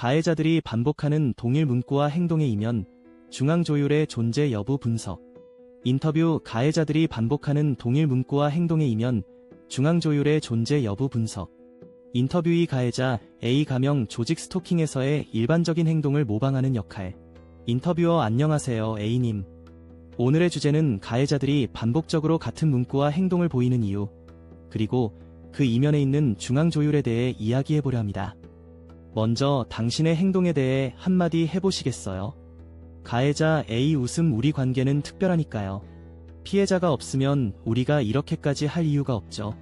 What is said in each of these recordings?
가해자들이 반복하는 동일 문구와 행동의 이면, 중앙 조율의 존재 여부 분석. 인터뷰 가해자들이 반복하는 동일 문구와 행동의 이면, 중앙 조율의 존재 여부 분석. 인터뷰의 가해자 A 가명 조직 스토킹에서의 일반적인 행동을 모방하는 역할. 인터뷰어 안녕하세요 A님. 오늘의 주제는 가해자들이 반복적으로 같은 문구와 행동을 보이는 이유, 그리고 그 이면에 있는 중앙 조율에 대해 이야기해 보려 합니다. 먼저 당신의 행동에 대해 한마디 해보시겠어요? 가해자 A 웃음 우리 관계는 특별하니까요. 피해자가 없으면 우리가 이렇게까지 할 이유가 없죠.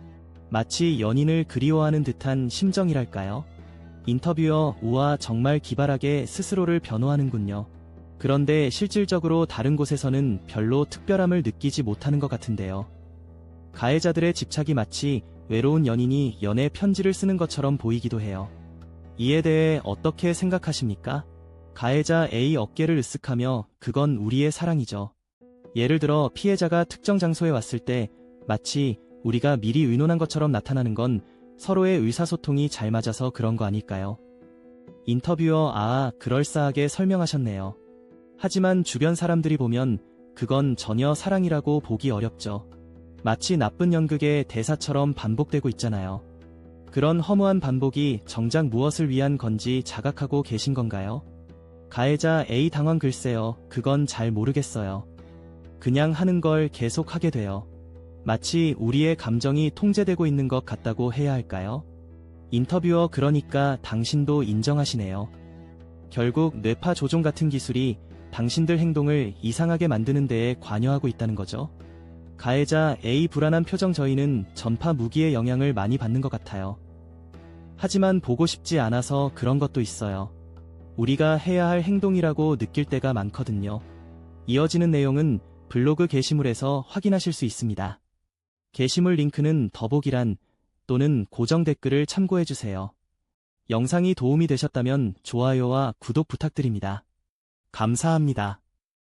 마치 연인을 그리워하는 듯한 심정이랄까요? 인터뷰어 우와 정말 기발하게 스스로를 변호하는군요. 그런데 실질적으로 다른 곳에서는 별로 특별함을 느끼지 못하는 것 같은데요. 가해자들의 집착이 마치 외로운 연인이 연애 편지를 쓰는 것처럼 보이기도 해요. 이에 대해 어떻게 생각하십니까? 가해자 A 어깨를 으쓱하며 그건 우리의 사랑이죠. 예를 들어 피해자가 특정 장소에 왔을 때 마치 우리가 미리 의논한 것처럼 나타나는 건 서로의 의사소통이 잘 맞아서 그런 거 아닐까요? 인터뷰어 아, 그럴싸하게 설명하셨네요. 하지만 주변 사람들이 보면 그건 전혀 사랑이라고 보기 어렵죠. 마치 나쁜 연극의 대사처럼 반복되고 있잖아요. 그런 허무한 반복이 정작 무엇을 위한 건지 자각하고 계신 건가요? 가해자 A 당황 글쎄요. 그건 잘 모르겠어요. 그냥 하는 걸 계속 하게 돼요. 마치 우리의 감정이 통제되고 있는 것 같다고 해야 할까요? 인터뷰어 그러니까 당신도 인정하시네요. 결국 뇌파 조종 같은 기술이 당신들 행동을 이상하게 만드는 데에 관여하고 있다는 거죠. 가해자 A 불안한 표정 저희는 전파 무기의 영향을 많이 받는 것 같아요. 하지만 보고 싶지 않아서 그런 것도 있어요. 우리가 해야 할 행동이라고 느낄 때가 많거든요. 이어지는 내용은 블로그 게시물에서 확인하실 수 있습니다. 게시물 링크는 더보기란 또는 고정 댓글을 참고해주세요. 영상이 도움이 되셨다면 좋아요와 구독 부탁드립니다. 감사합니다.